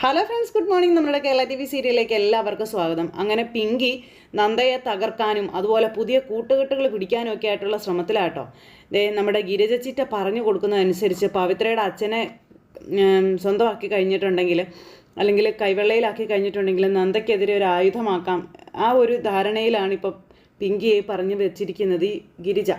Hello friends good morning നമ്മുടെ Kerala T V സീരിയലിലേക്ക് എല്ലാവർക്കും സ്വാഗതം. അങ്ങനെ പിങ്കി നന്ദയെ തകർക്കാനും അതുപോലെ പുതിയ കൂട്ടുകെട്ടുകൾ പിടിക്കാനും ഒക്കെ ആയിട്ടുള്ള ശ്രമത്തിലാട്ടോ. ദേ നമ്മുടെ ഗിരിജച്ചിറ്റ പറഞ്ഞു കൊടുക്കുന്നതനുസരിച്ച് പവിത്രയുടെ അച്ഛനെ സ്വന്തമാക്കി കഴിഞ്ഞിട്ടുണ്ടെങ്കിൽ അല്ലെങ്കിൽ കൈവെള്ളയിലാക്കി കഴിഞ്ഞിട്ടുണ്ടെങ്കിൽ നന്ദയ്ക്കെതിരെ ഒരു ആയുധമാക്കാം. ആ ഒരു ധാരണയിലാണ് ഇപ്പോൾ പിങ്കിയെ പറഞ്ഞു വെച്ചിരിക്കുന്നത് ഈ ഗിരിജ.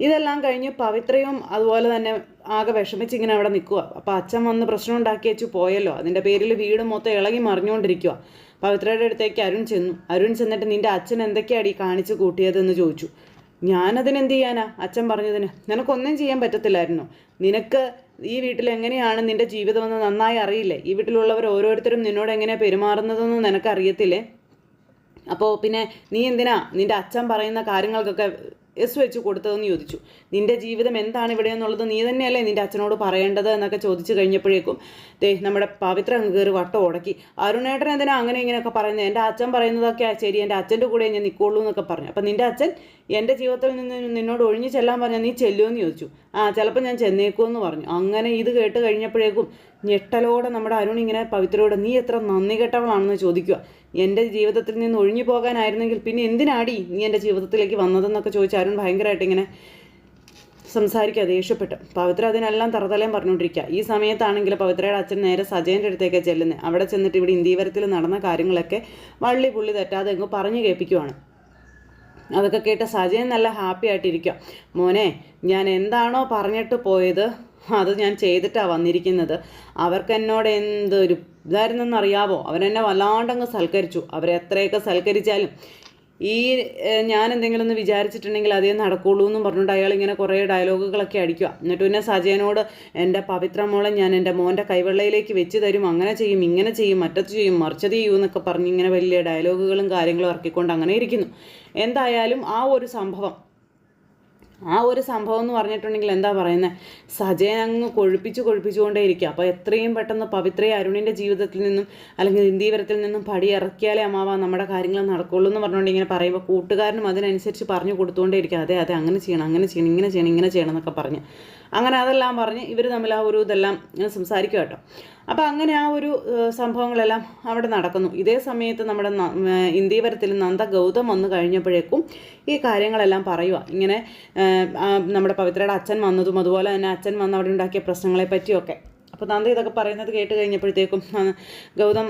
ഇതെല്ലാം കഴിഞ്ഞ് പവിത്രയും അതുപോലെ തന്നെ ആകെ വിഷമിച്ച് ഇങ്ങനെ അവിടെ നിൽക്കുക അപ്പോൾ അച്ഛൻ വന്ന് പ്രശ്നം ഉണ്ടാക്കി വെച്ച് പോയല്ലോ. അതിന്റെ പേരിൽ വീട് മൊത്തം ഇളകി മറിഞ്ഞുകൊണ്ടിരിക്കുക പവിത്രയുടെ അടുത്തേക്ക് അരുൺ ചെന്നു. അരുൺ ചെന്നിട്ട് നിന്റെ അച്ഛൻ എന്തൊക്കെയാടി കാണിച്ചു കൂട്ടിയതെന്ന് ചോദിച്ചു. ഞാനതിന് എന്ത് ചെയ്യാനാ? അച്ഛൻ പറഞ്ഞതിന്. നിനക്കൊന്നും ചെയ്യാൻ പറ്റത്തില്ലായിരുന്നു. നിനക്ക് ഈ വീട്ടിൽ എങ്ങനെയാണ് നിന്റെ ജീവിതമെന്ന് നന്നായി അറിയില്ലേ? ഈ വീട്ടിലുള്ളവർ ഓരോരുത്തരും നിന്നോട് എങ്ങനെയാണ് പെരുമാറുന്നതെന്ന് നിനക്കറിയത്തില്ലേ? അപ്പോൾ പിന്നെ നീ എന്തിനാ നിന്റെ അച്ഛൻ പറയുന്ന കാര്യങ്ങൾക്കൊക്കെ എസ് വെച്ച് കൊടുത്തതെന്ന് ചോദിച്ചു. നിന്റെ ജീവിതം എന്താണ് ഇവിടെ എന്നുള്ളത് നീ തന്നെയല്ലേ നിന്റെ അച്ഛനോട് പറയേണ്ടത്? എന്നൊക്കെ ചോദിച്ചു കഴിഞ്ഞപ്പോഴേക്കും ദേ നമ്മുടെ പവിത്ര അങ്ങ് കയറി വട്ടം ഉടക്കി. അരുണേട്ടൻ എന്തിനാ അങ്ങനെ ഇങ്ങനെയൊക്കെ പറയുന്നത്? എന്റെ അച്ഛൻ പറയുന്നതൊക്കെ ശരി എന്റെ അച്ഛന്റെ കൂടെ ഞാൻ നിൽക്കുള്ളൂ എന്നൊക്കെ പറഞ്ഞു. അപ്പം നിന്റെ അച്ഛൻ എന്റെ ജീവിതത്തിൽ നിന്ന് നിന്നോട് ഒഴിഞ്ഞു ചെല്ലാൻ പറഞ്ഞാൽ നീ ചെല്ലുമെന്ന് ചോദിച്ചു. ആ ചിലപ്പോൾ ഞാൻ ചെന്നേക്കുമെന്ന് പറഞ്ഞു. അങ്ങനെ ഇത് കേട്ട് കഴിഞ്ഞപ്പോഴേക്കും ഞെട്ടലോടെ നമ്മുടെ അരുൺ ഇങ്ങനെ പവിത്രയോട് നീ എത്ര നന്ദി കെട്ടവളാണെന്ന് ചോദിക്കുക എന്റെ ജീവിതത്തിൽ നിന്ന് ഒഴിഞ്ഞു പോകാനായിരുന്നെങ്കിൽ പിന്നെ എന്തിനാടി നീ എന്റെ ജീവിതത്തിലേക്ക് വന്നതെന്നൊക്കെ ചോദിച്ച് അരുൺ ഭയങ്കരമായിട്ട് ഇങ്ങനെ സംസാരിക്കുക ദേഷ്യപ്പെട്ട്. പവിത്ര അതിനെല്ലാം തറതലയും പറഞ്ഞുകൊണ്ടിരിക്കുക. ഈ സമയത്താണെങ്കിൽ പവിത്രയുടെ അച്ഛൻ നേരെ സജയന്റെ അടുത്തേക്ക് ചെല്ലുന്നത് അവിടെ ചെന്നിട്ട് ഇവിടെ ഇന്ത്യവരത്തിൽ നടന്ന കാര്യങ്ങളൊക്കെ വള്ളി പുള്ളി തെറ്റാതെ അങ്ങ് പറഞ്ഞു കേൾപ്പിക്കുവാണ്. അതൊക്കെ കേട്ട് സജയൻ നല്ല ഹാപ്പി ആയിട്ടിരിക്കുക. മോനെ ഞാൻ എന്താണോ പറഞ്ഞിട്ട് പോയത് അത് ഞാൻ ചെയ്തിട്ടാണ് വന്നിരിക്കുന്നത്. അവർക്ക് എന്നോട് എന്തൊരു ഇതായിരുന്നെന്നറിയാവോ? അവരെന്നെ വല്ലാണ്ടങ്ങ് സൽക്കരിച്ചു. അവരെ എത്രയൊക്കെ സൽക്കരിച്ചാലും ഈ ഞാൻ എന്തെങ്കിലും ഒന്ന് വിചാരിച്ചിട്ടുണ്ടെങ്കിൽ അതേ നടക്കുള്ളൂ എന്നും പറഞ്ഞുകൊണ്ട് അയാൾ ഇങ്ങനെ കുറേ ഡയലോഗുകളൊക്കെ അടിക്കുക. എന്നിട്ട് പിന്നെ സജയനോട് എന്റെ പവിത്ര മോളെ ഞാൻ എന്റെ മോന്റെ കൈവെള്ളയിലേക്ക് വെച്ച് തരും. അങ്ങനെ ചെയ്യും ഇങ്ങനെ ചെയ്യും മറ്റത് ചെയ്യും മറിച്ചത് ചെയ്യും എന്നൊക്കെ പറഞ്ഞ് ഇങ്ങനെ വലിയ ഡയലോഗുകളും കാര്യങ്ങളും ഇറക്കിക്കൊണ്ട് അങ്ങനെ ഇരിക്കുന്നു. എന്തായാലും ആ ഒരു സംഭവം ആ ഒരു സംഭവം എന്ന് പറഞ്ഞിട്ടുണ്ടെങ്കിൽ എന്താ പറയുന്നത് സജയൻ അങ്ങ് കൊഴുപ്പിച്ച് കൊഴുപ്പിച്ചുകൊണ്ടേ ഇരിക്കുക അപ്പോൾ എത്രയും പെട്ടെന്ന് പവിത്രയെ അരുണിന്റെ ജീവിതത്തിൽ നിന്നും അല്ലെങ്കിൽ ഇന്ദീവരത്തിൽ നിന്നും പടി ഇറക്കിയാലേ അമ്മാവ നമ്മുടെ കാര്യങ്ങൾ നടക്കുള്ളൂ എന്ന് പറഞ്ഞുകൊണ്ട് ഇങ്ങനെ പറയുമ്പോൾ കൂട്ടുകാരനും അതിനനുസരിച്ച് പറഞ്ഞു കൊടുത്തുകൊണ്ടേ ഇരിക്കുക അതെ അതെ അങ്ങനെ ചെയ്യണം അങ്ങനെ ചെയ്യണം ഇങ്ങനെ ചെയ്യണം ഇങ്ങനെ ചെയ്യണം എന്നൊക്കെ പറഞ്ഞ്. അങ്ങനെ അതെല്ലാം പറഞ്ഞ് ഇവർ തമ്മിൽ ആ ഒരു ഇതെല്ലാം സംസാരിക്കുക കേട്ടോ. അപ്പോൾ അങ്ങനെ ആ ഒരു സംഭവങ്ങളെല്ലാം അവിടെ നടക്കുന്നു. ഇതേ സമയത്ത് നമ്മുടെ ഇന്ത്യപരത്തിൽ നന്ദ ഗൗതം വന്നു കഴിഞ്ഞപ്പോഴേക്കും ഈ കാര്യങ്ങളെല്ലാം പറയുക ഇങ്ങനെ നമ്മുടെ പവിത്രയുടെ അച്ഛൻ വന്നതും അതുപോലെ തന്നെ അച്ഛൻ വന്ന് അവിടെ ഉണ്ടാക്കിയ പ്രശ്നങ്ങളെ പറ്റിയൊക്കെ. അപ്പോൾ നന്ദ ഇതൊക്കെ പറയുന്നത് കേട്ട് കഴിഞ്ഞപ്പോഴത്തേക്കും ഗൗതം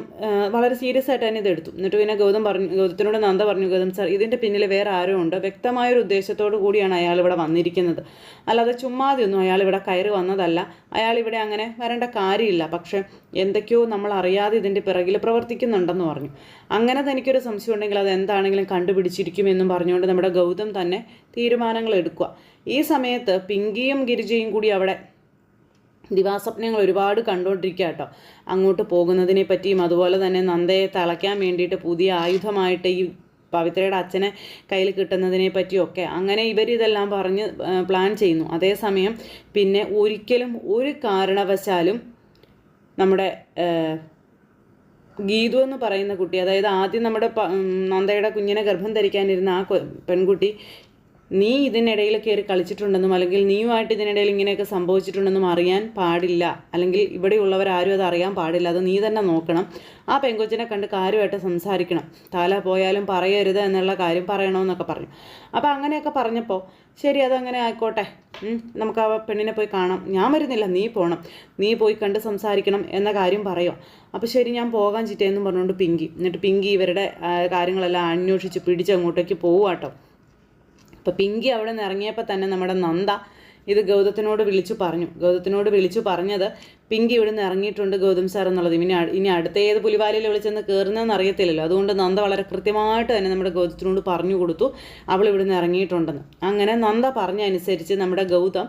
വളരെ സീരിയസ് ആയിട്ട് തന്നെ ഇതെടുത്തു എന്നിട്ട് പിന്നെ ഗൗതം പറഞ്ഞു ഗൗതത്തിനോട് നന്ദ പറഞ്ഞു ഗൗതം സാർ ഇതിന്റെ പിന്നിൽ വേറെ ആരോ ഉണ്ട്. വ്യക്തമായൊരു ഉദ്ദേശത്തോടു കൂടിയാണ് അയാൾ ഇവിടെ വന്നിരിക്കുന്നത്. അല്ലാതെ ചുമ്മാതെയൊന്നും അയാൾ ഇവിടെ കയറി വന്നതല്ല. അയാൾ ഇവിടെ അങ്ങനെ വരേണ്ട കാര്യമില്ല. പക്ഷേ എന്തൊക്കെയോ നമ്മൾ അറിയാതെ ഇതിന്റെ പിറകിൽ പ്രവർത്തിക്കുന്നുണ്ടെന്ന് പറഞ്ഞു. അങ്ങനെ തനിക്കൊരു സംശയം ഉണ്ടെങ്കിൽ അത് എന്താണെങ്കിലും കണ്ടുപിടിച്ചിരിക്കുമെന്നും പറഞ്ഞുകൊണ്ട് നമ്മുടെ ഗൗതം തന്നെ തീരുമാനങ്ങൾ എടുക്കുക. ഈ സമയത്ത് പിങ്കിയും ഗിരിജയും കൂടി അവിടെ ദിവാസ്വപ്നങ്ങൾ ഒരുപാട് കണ്ടുകൊണ്ടിരിക്കുക കേട്ടോ അങ്ങോട്ട് പോകുന്നതിനെ പറ്റിയും അതുപോലെ തന്നെ നന്ദയെ തളയ്ക്കാൻ വേണ്ടിയിട്ട് പുതിയ ആയുധമായിട്ട് ഈ പവിത്രയുടെ അച്ഛനെ കയ്യിൽ കിട്ടുന്നതിനെ പറ്റിയൊക്കെ അങ്ങനെ ഇവരിതെല്ലാം പറഞ്ഞ് ആ, പ്ലാൻ ചെയ്യുന്നു. അതേസമയം പിന്നെ ഒരിക്കലും ഒരു കാരണവശാലും നമ്മുടെ ഗീതു എന്ന് പറയുന്ന കുട്ടി അതായത് ആദ്യം നമ്മുടെ നന്ദയുടെ കുഞ്ഞിനെ ഗർഭം ധരിക്കാനിരുന്ന ആ പെൺകുട്ടി നീ ഇതിനിടയിൽ കയറി കളിച്ചിട്ടുണ്ടെന്നും അല്ലെങ്കിൽ നീയുമായിട്ട് ഇതിനിടയിൽ ഇങ്ങനെയൊക്കെ സംഭവിച്ചിട്ടുണ്ടെന്നും അറിയാൻ പാടില്ല. അല്ലെങ്കിൽ ഇവിടെയുള്ളവരാരും അത് അറിയാൻ പാടില്ല. അത് നീ തന്നെ നോക്കണം. ആ പെങ്കൊച്ചിനെ കണ്ട് കാര്യമായിട്ട് സംസാരിക്കണം. തല പോയാലും പറയരുത് എന്നുള്ള കാര്യം പറയണമെന്നൊക്കെ പറഞ്ഞു. അപ്പോൾ അങ്ങനെയൊക്കെ പറഞ്ഞപ്പോൾ ശരി അതങ്ങനെ ആയിക്കോട്ടെ. നമുക്ക് ആ പെണ്ണിനെ പോയി കാണാം. ഞാൻ വരുന്നില്ല. നീ പോകണം നീ പോയി കണ്ട് സംസാരിക്കണം എന്ന കാര്യം പറയുമോ അപ്പോൾ ശരി ഞാൻ പോകാൻ ചിറ്റേന്നും പറഞ്ഞുകൊണ്ട് പിങ്കി. എന്നിട്ട് പിങ്കി ഇവരുടെ കാര്യങ്ങളെല്ലാം അന്വേഷിച്ച് പിടിച്ച് അങ്ങോട്ടേക്ക് പോവാട്ടോ അപ്പോൾ പിങ്കി അവിടെ നിന്ന് ഇറങ്ങിയപ്പോൾ തന്നെ നമ്മുടെ നന്ദ ഇത് ഗൗതത്തിനോട് വിളിച്ചു പറഞ്ഞു. ഗൗതത്തിനോട് വിളിച്ചു പറഞ്ഞത് പിങ്കി ഇവിടെ നിന്ന് ഇറങ്ങിയിട്ടുണ്ട് ഗൗതം സാർ എന്നുള്ളത്. ഇനി ഇനി അടുത്ത ഏത് പുലിവാലിൽ വിളിച്ചെന്ന് കയറുന്നതെന്ന് അറിയത്തില്ലല്ലോ. അതുകൊണ്ട് നന്ദ വളരെ കൃത്യമായിട്ട് തന്നെ നമ്മുടെ ഗൗതത്തിനോട് പറഞ്ഞു കൊടുത്തു അവൾ ഇവിടെ നിന്ന് ഇറങ്ങിയിട്ടുണ്ടെന്ന്. അങ്ങനെ നന്ദ പറഞ്ഞ അനുസരിച്ച് നമ്മുടെ ഗൗതം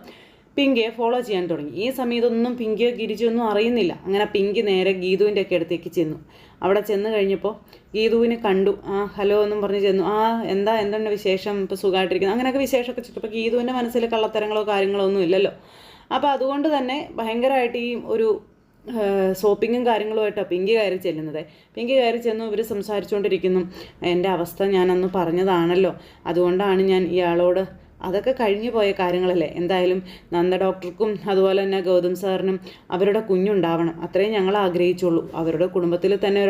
പിങ്കിയെ ഫോളോ ചെയ്യാൻ തുടങ്ങി. ഈ സമയത്തൊന്നും പിങ്കിയോ ഗിരിജോ ഒന്നും അറിയുന്നില്ല. അങ്ങനെ പിങ്കി നേരെ ഗീതുവിന്റെ ഒക്കെ അടുത്തേക്ക് ചെന്നു. അവിടെ ചെന്ന് കഴിഞ്ഞപ്പോൾ ഗീതുവിനെ കണ്ടു. ആ ഹലോ എന്നും പറഞ്ഞ് ചെന്നു. ആ എന്താ എന്താണ് വിശേഷം? ഇപ്പോൾ സുഖമായിട്ടിരിക്കുന്നു. അങ്ങനെയൊക്കെ വിശേഷമൊക്കെ ചോദിച്ചപ്പോൾ ഗീതുവിന്റെ മനസ്സിൽ കള്ളത്തരങ്ങളോ കാര്യങ്ങളോ ഒന്നും ഇല്ലല്ലോ. അപ്പോൾ അതുകൊണ്ട് തന്നെ ഭയങ്കരമായിട്ട് ഈ ഒരു സോപ്പിങ്ങും കാര്യങ്ങളുമായിട്ടാണ് പിങ്കി കയറി ചെല്ലുന്നത്. പിങ്കി കയറി ചെന്നു ഇവർ സംസാരിച്ചുകൊണ്ടിരിക്കുന്നു എന്റെ അവസ്ഥ ഞാനന്ന് പറഞ്ഞതാണല്ലോ. അതുകൊണ്ടാണ് ഞാൻ ഇയാളോട് അതൊക്കെ കഴിഞ്ഞു പോയ കാര്യങ്ങളല്ലേ. എന്തായാലും നന്ദ ഡോക്ടർക്കും അതുപോലെ തന്നെ ഗൗതം സാറിനും അവരുടെ കുഞ്ഞുണ്ടാവണം. അത്രയും ഞങ്ങൾ ആഗ്രഹിച്ചുള്ളൂ. അവരുടെ കുടുംബത്തിൽ തന്നെ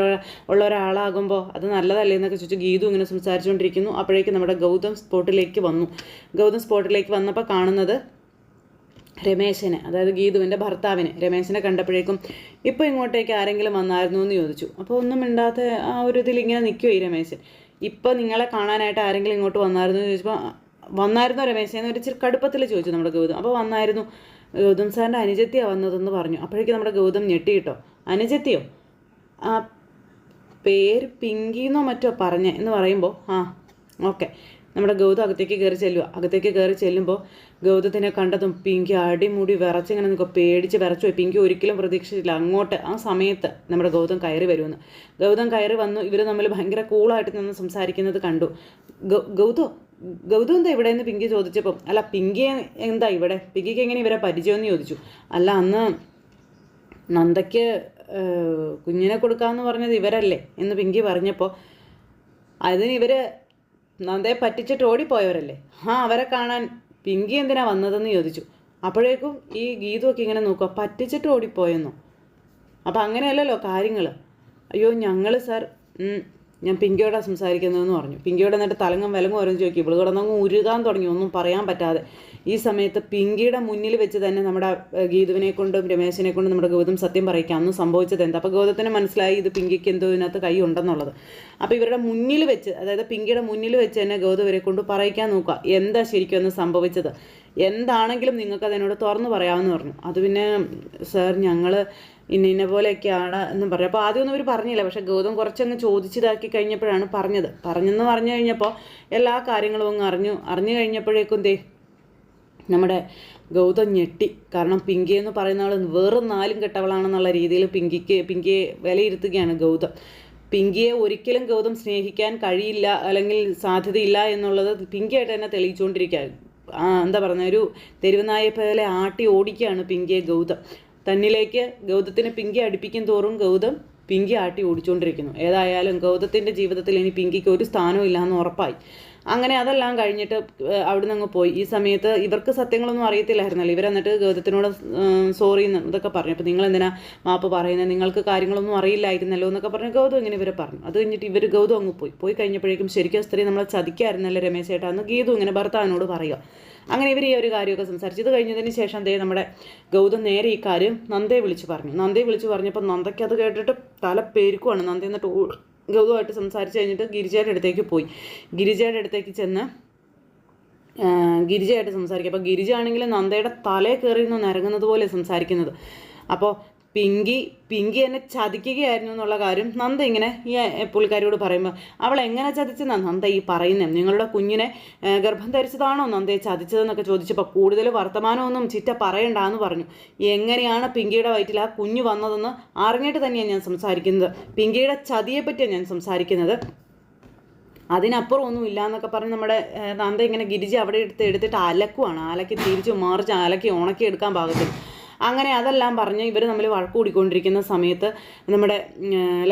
ഉള്ള ഒരാളാകുമ്പോൾ അത് നല്ലതല്ലേ എന്നൊക്കെ ചോദിച്ചു ഗീതു ഇങ്ങനെ സംസാരിച്ചുകൊണ്ടിരിക്കുന്നു. അപ്പോഴേക്കും നമ്മുടെ ഗൗതം സ്പോട്ടിലേക്ക് വന്നു. ഗൗതം സ്പോട്ടിലേക്ക് വന്നപ്പോൾ കാണുന്നത് രമേശനെ അതായത് ഗീതുവിന്റെ ഭർത്താവിനെ. രമേശനെ കണ്ടപ്പോഴേക്കും ഇപ്പോൾ ഇങ്ങോട്ടേക്ക് ആരെങ്കിലും വന്നായിരുന്നു എന്ന് ചോദിച്ചു. അപ്പോൾ ഒന്നും മിണ്ടാത്ത ആ ഒരു ഇതിൽ ഇങ്ങനെ നിൽക്കുമോ ഈ രമേശൻ. ഇപ്പോൾ നിങ്ങളെ കാണാനായിട്ട് ആരെങ്കിലും ഇങ്ങോട്ട് വന്നായിരുന്നു എന്ന് ചോദിച്ചപ്പോൾ വന്നായിരുന്നോ രമേശൻ എന്ന് ഒരു ഇച്ചിരി കടുപ്പത്തിൽ ചോദിച്ചു നമ്മുടെ ഗൗതം. അപ്പോൾ വന്നായിരുന്നു ഗൗതം സാറിന്റെ അനുജത്തിയാണ് വന്നതെന്ന് പറഞ്ഞു. അപ്പോഴേക്കും നമ്മുടെ ഗൗതം ഞെട്ടി കേട്ടോ. അനുജത്തിയോ? ആ പേര് പിങ്കിന്നോ മറ്റോ പറഞ്ഞേ എന്ന് പറയുമ്പോൾ ആ ഓക്കെ. നമ്മുടെ ഗൗതം അകത്തേക്ക് കയറി ചെല്ലുക അകത്തേക്ക് കയറി ചെല്ലുമ്പോൾ ഗൗതത്തിനെ കണ്ടതും പിങ്കി അടിമുടി വിറച്ചിങ്ങനെ നിൽക്കുക പേടിച്ച് വിറച്ചു പോയി. പിങ്കി ഒരിക്കലും പ്രതീക്ഷിച്ചില്ല അങ്ങോട്ട്. ആ സമയത്ത് നമ്മുടെ ഗൗതം കയറി വരുമെന്ന്. ഗൗതം കയറി വന്നു. ഇവർ തമ്മിൽ ഭയങ്കര കൂളായിട്ട് നിന്ന് സംസാരിക്കുന്നത് കണ്ടു. ഗൗതം? ഗൗതം എന്താ ഇവിടെ നിന്ന് പിങ്കി ചോദിച്ചപ്പോൾ അല്ല പിങ്കി എന്താ ഇവിടെ? പിങ്കിക്ക് എങ്ങനെ ഇവരെ പരിചയമെന്ന് ചോദിച്ചു. അല്ല അന്ന് നന്ദയ്ക്ക് കുഞ്ഞിനെ കൊടുക്കാമെന്ന് പറഞ്ഞത് ഇവരല്ലേ? എന്ന് പിങ്കി പറഞ്ഞപ്പോൾ അതിന് ഇവർ നന്ദയെ പറ്റിച്ചിട്ട് ഓടിപ്പോയവരല്ലേ? ആ അവരെ കാണാൻ പിങ്കി എന്തിനാ വന്നതെന്ന് ചോദിച്ചു. അപ്പോഴേക്കും ഈ ഗീതമൊക്കെ ഇങ്ങനെ നോക്കുക പറ്റിച്ചിട്ട് ഓടിപ്പോയെന്നോ? അപ്പം അങ്ങനെയല്ലല്ലോ കാര്യങ്ങൾ അയ്യോ ഞങ്ങൾ സാർ ഞാൻ പിങ്കിയോടെ സംസാരിക്കുന്നതെന്ന് പറഞ്ഞു. പിങ്കിയോടെ എന്നിട്ട് തലങ്ങും വിലങ്ങും ഓരോന്ന് ചോദിക്കും. ഇവിടെ കിടന്നങ്ങ് ഉരുകാൻ തുടങ്ങി. ഒന്നും പറയാൻ പറ്റാതെ. ഈ സമയത്ത് പിങ്കിയുടെ മുന്നിൽ വെച്ച് തന്നെ നമ്മുടെ ഗീതുവിനെ കൊണ്ടും രമേശിനെ കൊണ്ടും നമ്മുടെ ഗൗതം സത്യം പറയിക്കാം. അന്ന് സംഭവിച്ചത് എന്താ? അപ്പോൾ ഗൗതത്തിന് മനസ്സിലായി ഇത് പിങ്കിക്ക് എന്തോ ഇതിനകത്ത് കൈ ഉണ്ടെന്നുള്ളത്. അപ്പോൾ ഇവരുടെ മുന്നിൽ വെച്ച് അതായത് പിങ്കിയുടെ മുന്നിൽ വെച്ച് തന്നെ ഗൗതവരെ കൊണ്ട് പറയിക്കാൻ നോക്കുക. എന്താ ശരിക്കും ഒന്ന് സംഭവിച്ചത്? എന്താണെങ്കിലും നിങ്ങൾക്ക് അതിനോട് തുറന്നു പറയാമെന്ന് പറഞ്ഞു. അത് പിന്നെ സാർ ഞങ്ങൾ ഇന്ന ഇന്ന പോലെയൊക്കെയാണ് എന്ന് പറഞ്ഞു അപ്പോൾ ആദ്യമൊന്നും അവർ പറഞ്ഞില്ല. പക്ഷേ ഗൗതം കുറച്ചങ്ങ് ചോദിച്ചിതാക്കി കഴിഞ്ഞപ്പോഴാണ് പറഞ്ഞത്. പറഞ്ഞെന്ന് പറഞ്ഞു കഴിഞ്ഞപ്പോൾ എല്ലാ കാര്യങ്ങളും അങ്ങ് അറിഞ്ഞു. അറിഞ്ഞു കഴിഞ്ഞപ്പോഴേക്കും ദേ നമ്മുടെ ഗൗതം ഞെട്ടി. കാരണം പിങ്കി എന്ന് പറയുന്ന ആൾ വേറും നാലും കെട്ടവളാണെന്നുള്ള രീതിയിൽ പിങ്കിക്ക് പിങ്കിയെ വിലയിരുത്തുകയാണ് ഗൗതം. പിങ്കിയെ ഒരിക്കലും ഗൗതം സ്നേഹിക്കാൻ കഴിയില്ല അല്ലെങ്കിൽ സാധ്യതയില്ല എന്നുള്ളത് പിങ്കിയായിട്ട് തന്നെ തെളിയിച്ചുകൊണ്ടിരിക്കുക. എന്താ പറയുക ഒരു തെരുവുനായെ പോലെ ആട്ടി ഓടിക്കുകയാണ് പിങ്കിയെ ഗൗതം. തന്നിലേക്ക് ഗൗതത്തിനെ പിങ്കി അടുപ്പിക്കും തോറും ഗൗതം പിങ്കി ആട്ടി ഓടിച്ചുകൊണ്ടിരിക്കുന്നു ഏതായാലും ഗൗതത്തിന്റെ ജീവിതത്തിൽ ഇനി പിങ്കിക്ക് ഒരു സ്ഥാനവും എന്ന് ഉറപ്പായി. അങ്ങനെ അതെല്ലാം കഴിഞ്ഞിട്ട് അവിടുന്ന് അങ്ങ് പോയി. ഈ സമയത്ത് ഇവർക്ക് സത്യങ്ങളൊന്നും അറിയത്തില്ലായിരുന്നല്ലോ. ഇവർ എന്നിട്ട് ഗൗതത്തിനോട് സോറി ഇതൊക്കെ പറഞ്ഞു. അപ്പോൾ നിങ്ങൾ എന്തിനാ മാപ്പ് പറയുന്നത് നിങ്ങൾക്ക് കാര്യങ്ങളൊന്നും അറിയില്ലായിരുന്നല്ലോ എന്നൊക്കെ പറഞ്ഞ്. ഗൗതം ഇങ്ങനെ ഇവരെ പറഞ്ഞു. അത് കഴിഞ്ഞിട്ട് ഇവർ ഗൗതം അങ്ങ് പോയി. പോയി കഴിഞ്ഞപ്പോഴേക്കും ശരിക്കും സ്ത്രീ നമ്മളെ ചതിക്കായിരുന്നല്ലോ രമേശ് ചേട്ടാ ഗീതു ഇങ്ങനെ ഭർത്താവിനോട് പറയുക. അങ്ങനെ ഇവർ ഈ ഒരു കാര്യമൊക്കെ സംസാരിച്ചു. ഇത് കഴിഞ്ഞതിന് ശേഷം ദേ നമ്മുടെ ഗൗതം നേരെ ഈ കാര്യം നന്ദയെ വിളിച്ച് പറഞ്ഞു. നന്ദയെ വിളിച്ച് പറഞ്ഞപ്പോൾ നന്ദയ്ക്ക് അത് കേട്ടിട്ട് തല പെരുക്കുവാണ്. നന്ദ എന്നിട്ട് ഗൗതമായിട്ട് സംസാരിച്ച് കഴിഞ്ഞിട്ട് ഗിരിജയുടെ അടുത്തേക്ക് പോയി. ഗിരിജയുടെ അടുത്തേക്ക് ചെന്ന് ഗിരിജയായിട്ട് സംസാരിക്കുക അപ്പോൾ ഗിരിജ ആണെങ്കിൽ നന്ദയുടെ തലേ കയറി നിന്ന് നിരങ്ങുന്നത് പോലെ സംസാരിക്കുന്നത്. അപ്പോൾ പിങ്കി പിങ്കി എന്നെ ചതിക്കുകയായിരുന്നു എന്നുള്ള കാര്യം നന്ദ ഇങ്ങനെ ഈ പുള്ളിക്കാരിയോട് പറയുമ്പോൾ അവൾ എങ്ങനെ ചതിച്ചെന്നാണ് നന്ദ ഈ പറയുന്നത് നിങ്ങളുടെ കുഞ്ഞിനെ ഗർഭം ധരിച്ചതാണോ നന്ദയെ ചതിച്ചതെന്നൊക്കെ ചോദിച്ചപ്പോൾ കൂടുതൽ വർത്തമാനമൊന്നും ചിറ്റ പറയണ്ടെന്ന് പറഞ്ഞു. എങ്ങനെയാണ് പിങ്കിയുടെ വയറ്റിൽ ആ കുഞ്ഞു വന്നതെന്ന് അറിഞ്ഞിട്ട് തന്നെയാണ് ഞാൻ സംസാരിക്കുന്നത്. പിങ്കിയുടെ ചതിയെപ്പറ്റിയാണ് ഞാൻ സംസാരിക്കുന്നത്. അതിനപ്പുറം ഒന്നും ഇല്ല എന്നൊക്കെ പറഞ്ഞ് നമ്മുടെ നന്ദ ഇങ്ങനെ ഗിരിജി അവിടെ എടുത്ത് എടുത്തിട്ട് അലക്കുവാണ്. അലക്കി തിരിച്ച് മറിച്ച് അലക്കി ഉണക്കി എടുക്കാൻ പാകത്തിൽ അങ്ങനെ അതെല്ലാം പറഞ്ഞ് ഇവർ നമ്മൾ വഴക്ക് കൂടിക്കൊണ്ടിരിക്കുന്ന സമയത്ത് നമ്മുടെ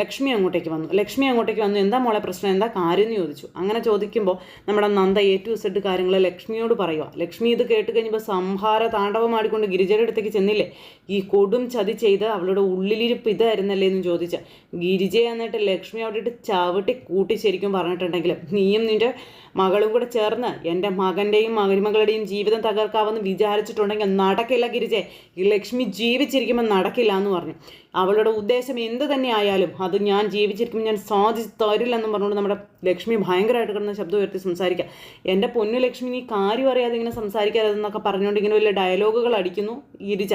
ലക്ഷ്മി അങ്ങോട്ടേക്ക് വന്നു. ലക്ഷ്മി അങ്ങോട്ടേക്ക് വന്നു. എന്താ മോളെ പ്രശ്നം? എന്താ കാര്യം എന്ന് ചോദിച്ചു. അങ്ങനെ ചോദിക്കുമ്പോൾ നമ്മുടെ നന്ദ എ ടു സെഡ് കാര്യങ്ങൾ ലക്ഷ്മിയോട് പറയുക ലക്ഷ്മി ഇത് കേട്ട് കഴിഞ്ഞപ്പോൾ സംഹാര താണ്ഡവമാടിക്കൊണ്ട് ഗിരിജയുടെ അടുത്തേക്ക് ചെന്നില്ലേ? ഈ കൊടും ചതി ചെയ്ത് അവളുടെ ഉള്ളിലിരിപ്പ് ഇതായിരുന്നല്ലേ എന്ന് ചോദിച്ച. ഗിരിജ എന്നിട്ട് ലക്ഷ്മി അവിടെ ചവിട്ടി കൂട്ടി ശരിക്കും പറഞ്ഞിട്ടുണ്ടെങ്കിൽ നീയും നിന്റെ മകളും കൂടെ ചേർന്ന് എന്റെ മകന്റെയും മരുമകളുടെയും ജീവിതം തകർക്കാമെന്ന് വിചാരിച്ചിട്ടുണ്ടെങ്കിൽ നടക്കില്ല ഗിരിജെ. ഈ ലക്ഷ്മി ജീവിച്ചിരിക്കുമ്പോൾ നടക്കില്ല എന്ന് പറഞ്ഞു. അവളുടെ ഉദ്ദേശം എന്ത് തന്നെ ആയാലും അത് ഞാൻ ജീവിച്ചിരിക്കുമ്പോൾ ഞാൻ സാധിച്ച് തരില്ലെന്നും പറഞ്ഞുകൊണ്ട് നമ്മുടെ ലക്ഷ്മി ഭയങ്കരമായിട്ട് കിടന്ന് ശബ്ദം ഉയർത്തി സംസാരിക്കുക എന്റെ പൊന്നു ലക്ഷ്മി നീ കാര്യം അറിയാതെ ഇങ്ങനെ സംസാരിക്കാതെന്നൊക്കെ പറഞ്ഞുകൊണ്ട് ഇങ്ങനെ വലിയ ഡയലോഗുകൾ അടിക്കുന്നു ഗിരിജ.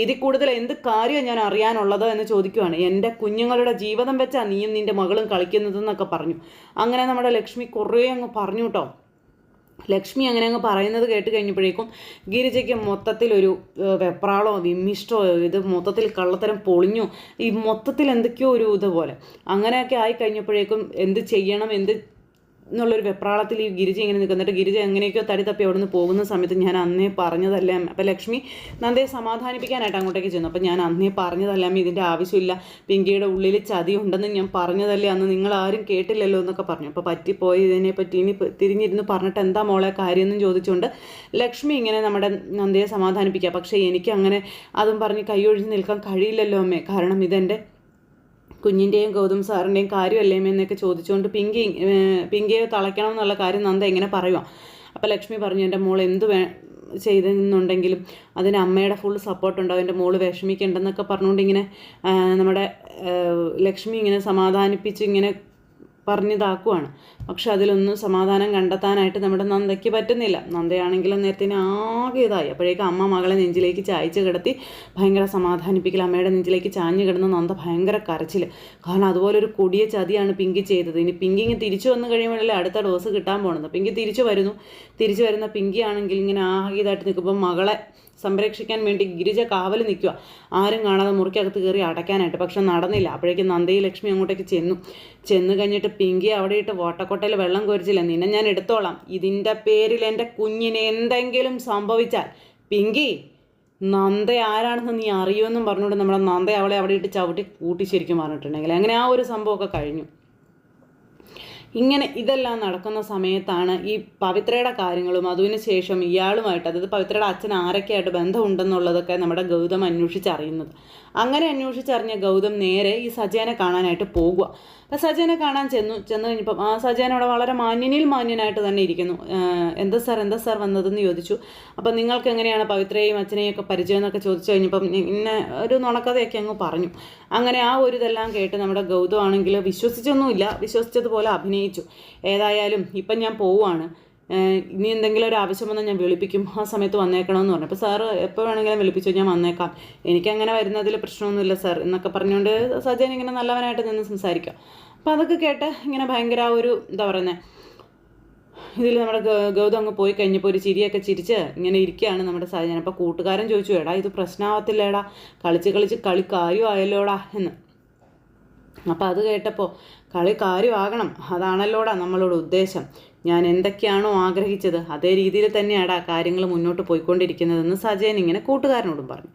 ഇതിൽ കൂടുതൽ എന്ത് കാര്യമാണ് ഞാൻ അറിയാനുള്ളത് എന്ന് ചോദിക്കുവാണ്. എന്റെ കുഞ്ഞുങ്ങളുടെ ജീവിതം വെച്ചാണ് നീയും നിന്റെ മകളും കളിക്കുന്നതെന്നൊക്കെ പറഞ്ഞു. അങ്ങനെ നമ്മുടെ ലക്ഷ്മി കുറേ അങ്ങ് പറഞ്ഞു കേട്ടോ. ലക്ഷ്മി അങ്ങനെ അങ്ങ് പറയുന്നത് കേട്ട് കഴിഞ്ഞപ്പോഴേക്കും ഗിരിജയ്ക്ക് മൊത്തത്തിലൊരു വെപ്രാളോ വിമ്മിഷ്ടോ ഇത് മൊത്തത്തിൽ കള്ളത്തരം പൊളിഞ്ഞു. ഈ മൊത്തത്തിൽ എന്തൊക്കെയോ ഒരു ഇതുപോലെ. അങ്ങനെയൊക്കെ ആയി കഴിഞ്ഞപ്പോഴേക്കും എന്ത് ചെയ്യണം എന്ത് എന്നുള്ളൊരു വെപ്രാളത്തിൽ ഈ ഗിരിജ ഇങ്ങനെ നിൽക്കുന്നിട്ട് ഗിരിജ എങ്ങനെയൊക്കെയോ തടി തപ്പി അവിടുന്ന് പോകുന്ന സമയത്ത് ഞാൻ അന്നേ പറഞ്ഞതല്ലേ അപ്പം ലക്ഷ്മി നന്ദയെ സമാധാനിപ്പിക്കാനായിട്ട് അങ്ങോട്ടേക്ക് ചെന്നു. അപ്പം ഞാൻ അന്നേ പറഞ്ഞതല്ലേ ഇതിന്റെ ആവശ്യമില്ല. പിങ്കിയുടെ ഉള്ളിൽ ചതി ഉണ്ടെന്ന് ഞാൻ പറഞ്ഞതല്ലേ അന്ന് നിങ്ങൾ ആരും കേട്ടില്ലല്ലോ എന്നൊക്കെ പറഞ്ഞു. അപ്പോൾ പറ്റിപ്പോയി ഇതിനെപ്പറ്റി. ഇനി തിരിഞ്ഞിരുന്ന് പറഞ്ഞിട്ട് എന്താ മോളെ കാര്യമെന്നും ചോദിച്ചുകൊണ്ട് ലക്ഷ്മി ഇങ്ങനെ നമ്മുടെ നന്ദയെ സമാധാനിപ്പിക്കുക. പക്ഷേ എനിക്ക് അങ്ങനെ അതും പറഞ്ഞ് കൈയൊഴിഞ്ഞ് നിൽക്കാൻ കഴിയില്ലല്ലോ അമ്മേ. കാരണം ഇതെന്റെ കുഞ്ഞിന്റെയും ഗൗതം സാറിന്റെയും കാര്യമല്ലേ എന്നൊക്കെ ചോദിച്ചുകൊണ്ട് പിങ്കി പിങ്കിയെ തളയ്ക്കണം എന്നുള്ള കാര്യം നന്ദ എങ്ങനെ പറയുക അപ്പോൾ ലക്ഷ്മി പറഞ്ഞു എന്റെ മോൾ എന്ത് വേ ചെയ്തെന്നുണ്ടെങ്കിലും അതിന് അമ്മയുടെ ഫുൾ സപ്പോർട്ട് ഉണ്ടാവും എന്റെ മോൾ വിഷമിക്കേണ്ടെന്നൊക്കെ പറഞ്ഞുകൊണ്ട് ഇങ്ങനെ നമ്മുടെ ലക്ഷ്മി ഇങ്ങനെ സമാധാനിപ്പിച്ച് ഇങ്ങനെ പറഞ്ഞിതാക്കുവാണ്. പക്ഷെ അതിലൊന്നും സമാധാനം കണ്ടെത്താനായിട്ട് നമ്മുടെ നന്ദയ്ക്ക് പറ്റുന്നില്ല. നന്ദയാണെങ്കിലും നേരത്തിന് ആകെ ഇതായി അപ്പോഴേക്കും അമ്മ മകളെ നെഞ്ചിലേക്ക് ചായച്ച് കിടത്തി ഭയങ്കര സമാധാനിപ്പിക്കൽ. അമ്മയുടെ നെഞ്ചിലേക്ക് ചാഞ്ഞു കിടന്ന് നന്ദ ഭയങ്കര കരച്ചിൽ കാരണം അതുപോലെ ഒരു കൊടിയ ചതിയാണ് പിങ്കി ചെയ്തത്. ഇനി പിങ്കിങ്ങ് തിരിച്ചു വന്നു കഴിയുമ്പോഴല്ലേ അടുത്ത ഡോസ് കിട്ടാൻ പോകുന്നത് പിങ്കി തിരിച്ചു വരുന്നു. തിരിച്ചു വരുന്ന പിങ്കി ആണെങ്കിൽ ഇങ്ങനെ ആകെ ഇതായിട്ട് നിൽക്കുമ്പോൾ മകളെ സംരക്ഷിക്കാൻ വേണ്ടി ഗിരിജ കാവൽ നിൽക്കുക. ആരും കാണാതെ മുറിക്കകത്ത് കയറി അടയ്ക്കാനായിട്ട്. പക്ഷെ നടന്നില്ല. അപ്പോഴേക്കും നന്ദി ലക്ഷ്മി അങ്ങോട്ടേക്ക് ചെന്നു. ചെന്ന് കഴിഞ്ഞിട്ട് പിങ്കി അവിടെ ഇട്ട് വോട്ടക്കൊട്ടയിൽ വെള്ളം കോരിച്ചില്ല. നിന്നെ ഞാൻ എടുത്തോളാം. ഇതിന്റെ പേരിൽ എന്റെ കുഞ്ഞിന് എന്തെങ്കിലും സംഭവിച്ചാൽ പിങ്കി നന്ദ ആരാണെന്ന് നീ അറിയുമെന്നും പറഞ്ഞുകൊണ്ട് നമ്മുടെ നന്ദ അവളെ അവിടെ ഇട്ട് ചവിട്ടി കൂട്ടി ശരിക്കും പറഞ്ഞിട്ടുണ്ടെങ്കിൽ. അങ്ങനെ ആ ഒരു സംഭവമൊക്കെ കഴിഞ്ഞു. ഇങ്ങനെ ഇതെല്ലാം നടക്കുന്ന സമയത്താണ് ഈ പവിത്രയുടെ കാര്യങ്ങളും അതിന് ശേഷം ഇയാളുമായിട്ട് അതായത് പവിത്രയുടെ അച്ഛൻ ആരൊക്കെയായിട്ട് ബന്ധമുണ്ടെന്നുള്ളതൊക്കെ നമ്മുടെ ഗൗതം അന്വേഷിച്ചറിയുന്നത്. അങ്ങനെ അന്വേഷിച്ചറിഞ്ഞ ഗൗതം നേരെ ഈ സജയനെ കാണാനായിട്ട് പോകുക അപ്പം സജയനെ കാണാൻ ചെന്നു ചെന്ന് കഴിഞ്ഞപ്പം ആ സജയൻ അവിടെ വളരെ മാന്യനിൽ മാന്യനായിട്ട് തന്നെ ഇരിക്കുന്നു. എന്താ സാർ എന്താ സാർ വന്നതെന്ന് ചോദിച്ചു. അപ്പം നിങ്ങൾക്ക് എങ്ങനെയാണ് പവിത്രയും അച്ഛനെയും ഒക്കെ പരിചയം എന്നൊക്കെ ചോദിച്ചു കഴിഞ്ഞപ്പം ഇന്നെ ഒരു നുണക്കഥയൊക്കെ അങ്ങ് പറഞ്ഞു. അങ്ങനെ ആ ഒരു ഇതെല്ലാം കേട്ട് നമ്മുടെ ഗൗതം ആണെങ്കിൽ വിശ്വസിച്ചൊന്നുമില്ല. വിശ്വസിച്ചതുപോലെ അഭിനയിച്ചു. ഏതായാലും ഇപ്പം ഞാൻ പോവുകയാണ്. ഇനി എന്തെങ്കിലും ഒരു ആവശ്യം വന്നാൽ ഞാൻ വിളിപ്പിക്കും. ആ സമയത്ത് വന്നേക്കണമെന്ന് പറഞ്ഞു. അപ്പോൾ സാറ് എപ്പോൾ വേണമെങ്കിലും വിളിപ്പിച്ചോ? ഞാൻ വന്നേക്കാം. എനിക്കങ്ങനെ വരുന്നതിൽ പ്രശ്നമൊന്നുമില്ല സാർ എന്നൊക്കെ പറഞ്ഞുകൊണ്ട് സജയൻ ഇങ്ങനെ നല്ലവനായിട്ട് നിന്ന് സംസാരിക്കാം അപ്പോൾ അതൊക്കെ കേട്ട് ഇങ്ങനെ ഭയങ്കര ഒരു എന്താ പറയുന്നത് ഇതിൽ നമ്മുടെ ഗൗതം അങ്ങ് പോയി കഴിഞ്ഞപ്പോൾ ഒരു ചിരിയൊക്കെ ചിരിച്ച് ഇങ്ങനെ ഇരിക്കുകയാണ് നമ്മുടെ സജയൻ. അപ്പോൾ കൂട്ടുകാരൻ ചോദിച്ചു എടാ ഇത് പ്രശ്നമാവത്തില്ലേടാ കളിച്ച് കളിച്ച് കളി കാര്യമായല്ലോടാ? എന്ന്. അപ്പോൾ അത് കേട്ടപ്പോൾ കളി കാര്യമാകണം. അതാണല്ലോടാ നമ്മളോട് ഉദ്ദേശം. ഞാൻ എന്തൊക്കെയാണോ ആഗ്രഹിച്ചത് അതേ രീതിയിൽ തന്നെയാടാ കാര്യങ്ങൾ മുന്നോട്ട് പോയിക്കൊണ്ടിരിക്കുന്നതെന്ന് സജയൻ ഇങ്ങനെ കൂട്ടുകാരനോടും പറഞ്ഞു.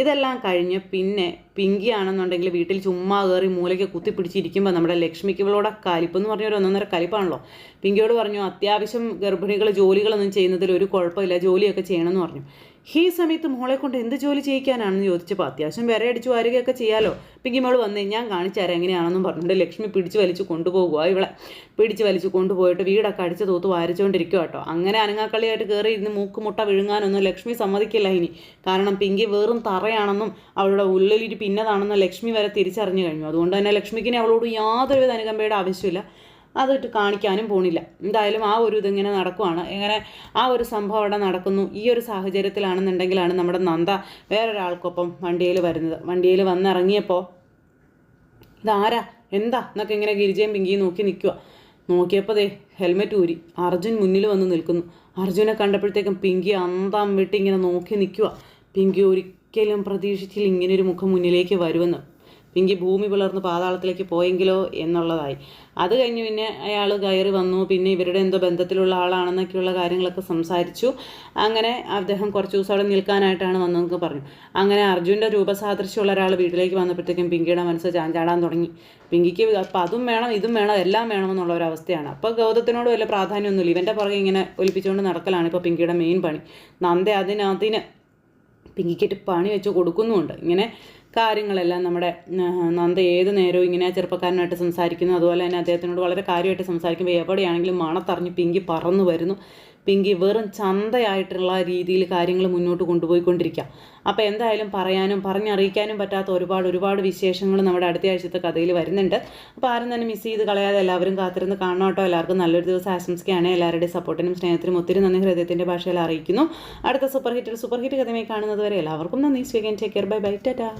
ഇതെല്ലാം കഴിഞ്ഞ് പിന്നെ പിങ്കി ആണെന്നുണ്ടെങ്കിൽ വീട്ടിൽ ചുമ്മാ കയറി മൂലയ്ക്ക് കുത്തിപ്പിടിച്ചിരിക്കുമ്പോൾ നമ്മുടെ ലക്ഷ്മിക്ക് ഇവളോടെ കലിപ്പ് എന്ന് പറഞ്ഞ ഒരു ഒന്നൊന്നര കലിപ്പാണല്ലോ. പിങ്കിയോട് പറഞ്ഞു അത്യാവശ്യം ഗർഭിണികൾ ജോലികളൊന്നും ചെയ്യുന്നതിൽ ഒരു കുഴപ്പമില്ല ജോലിയൊക്കെ ചെയ്യണമെന്ന് പറഞ്ഞു. ഈ സമയത്ത് മോളെ കൊണ്ട് എന്ത് ജോലി ചെയ്യിക്കാനാണെന്ന് ചോദിച്ചപ്പോൾ അത്യാവശ്യം വിര അടിച്ചു വാരുകയൊക്കെ ചെയ്യാലോ. പിങ്കി മോൾ വന്നേ ഞാൻ കാണിച്ചു എങ്ങനെയാണെന്നും പറഞ്ഞിട്ട് ലക്ഷ്മി പിടിച്ച് വലിച്ചു കൊണ്ടുപോകുക ഇവളെ. പിടിച്ച് വലിച്ചു കൊണ്ടുപോയിട്ട് വീടൊക്കെ അടിച്ച് തൂത്ത് വാരിച്ചുകൊണ്ടിരിക്കുക കേട്ടോ അങ്ങനെ അനങ്ങാക്കളിയായിട്ട് കയറി ഇരുന്ന് മൂക്ക് മുട്ട വിഴുങ്ങാനൊന്നും ലക്ഷ്മി സമ്മതിക്കില്ല ഇനി. കാരണം പിങ്കി വെറും തറയാണെന്നും അവളുടെ ഉള്ളിലിരി പിന്നതാണെന്നും ലക്ഷ്മി വരെ തിരിച്ചറിഞ്ഞു കഴിഞ്ഞു. അതുകൊണ്ട് തന്നെ ലക്ഷ്മിക്കിനെ അവളോട് യാതൊരുവിധ അനുകമ്പയുടെ ആവശ്യമില്ല. അതിട്ട് കാണിക്കാനും പോണില്ല. എന്തായാലും ആ ഒരു ഇതിങ്ങനെ നടക്കുവാണ്. ഇങ്ങനെ ആ ഒരു സംഭവം അവിടെ നടക്കുന്നു. ഈ ഒരു സാഹചര്യത്തിലാണെന്നുണ്ടെങ്കിലാണ് നമ്മുടെ നന്ദ വേറൊരാൾക്കൊപ്പം വണ്ടിയിൽ വരുന്നത്. വണ്ടിയിൽ വന്നിറങ്ങിയപ്പോൾ ഇതാരാ? എന്താ? എന്നൊക്കെ ഇങ്ങനെ ഗിരിജയും പിങ്കിയും നോക്കി നിൽക്കുക നോക്കിയപ്പോൾ ദേ ഹെൽമെറ്റ് ഊരി. അർജുൻ മുന്നിൽ വന്ന് നിൽക്കുന്നു. അർജുനെ കണ്ടപ്പോഴത്തേക്കും പിങ്കി അന്താം വിട്ട് ഇങ്ങനെ നോക്കി നിൽക്കുക പിങ്കി ഒരിക്കലും പ്രതീക്ഷിച്ചില്ല ഇങ്ങനെ ഒരു മുഖം മുന്നിലേക്ക് വരുമെന്ന്. പിങ്കി ഭൂമി പിളർന്ന് പാതാളത്തിലേക്ക് പോയെങ്കിലോ എന്നുള്ളതായി. അത് കഴിഞ്ഞ് പിന്നെ അയാൾ കയറി വന്നു. പിന്നെ ഇവരുടെ എന്തോ ബന്ധത്തിലുള്ള ആളാണെന്നൊക്കെയുള്ള കാര്യങ്ങളൊക്കെ സംസാരിച്ചു. അങ്ങനെ അദ്ദേഹം കുറച്ച് ദിവസം അവിടെ നിൽക്കാനായിട്ടാണ് വന്നതെന്ന് പറഞ്ഞു. അങ്ങനെ അർജുന്റെ രൂപസാദൃശ്യമുള്ള ഒരാൾ വീട്ടിലേക്ക് വന്നപ്പോഴത്തേക്കും പിങ്കിയുടെ മനസ്സ് ചാഞ്ചാടാൻ തുടങ്ങി. പിങ്കിക്ക് അപ്പം അതും വേണം ഇതും വേണം എല്ലാം വേണമെന്നുള്ള ഒരു അവസ്ഥയാണ്. അപ്പോൾ ഗൗതത്തിനോട് വലിയ പ്രാധാന്യമൊന്നുമില്ല. ഇവന്റെ പുറകെ ഇങ്ങനെ ഒലിപ്പിച്ചുകൊണ്ട് നടക്കലാണ് ഇപ്പോൾ പിങ്കിയുടെ മെയിൻ പണി. നന്ദ അതിനകത്തിന് അതിന് പിങ്കിക്കിട്ട് പണി വെച്ച് കൊടുക്കുന്നുമുണ്ട്. ഇങ്ങനെ കാര്യങ്ങളെല്ലാം നമ്മുടെ നന്ദ ഏത് നേരവും ഇങ്ങനെ ചെറുപ്പക്കാരനായിട്ട് സംസാരിക്കുന്നു. അതുപോലെ തന്നെ അദ്ദേഹത്തിനോട് വളരെ കാര്യമായിട്ട് സംസാരിക്കുമ്പോൾ എവിടെയാണെങ്കിലും മണത്തറിഞ്ഞ് പിങ്കി പറന്നു വരുന്നു. പിങ്കി വെറും ചന്തയായിട്ടുള്ള രീതിയിൽ കാര്യങ്ങൾ മുന്നോട്ട് കൊണ്ടുപോയിക്കൊണ്ടിരിക്കുക. അപ്പോൾ എന്തായാലും പറയാനും പറഞ്ഞറിയിക്കാനും പറ്റാത്ത ഒരുപാട് ഒരുപാട് വിശേഷങ്ങൾ നമ്മുടെ അടുത്ത ആഴ്ചത്തെ കഥയിൽ വരുന്നുണ്ട്. അപ്പോൾ ആരും തന്നെ മിസ് ചെയ്ത് കളയാതെ എല്ലാവരും കാത്തിരുന്ന് കാണണം കേട്ടോ. എല്ലാവർക്കും നല്ലൊരു ദിവസം ആശംസിക്കുകയാണ്. എല്ലാവരുടെയും സപ്പോർട്ടിനും സ്നേഹത്തിനും ഒത്തിരി നന്ദി. ഹൃദയത്തിന്റെ ഭാഷയിൽ അറിയിക്കുന്നു. അടുത്ത സൂപ്പർ ഹിറ്റിൽ സൂപ്പർ ഹിറ്റ് കഥയുമായി കാണുന്നത് വരെ എല്ലാവർക്കും നന്ദി. സ്വീകൻ take care bye bye tata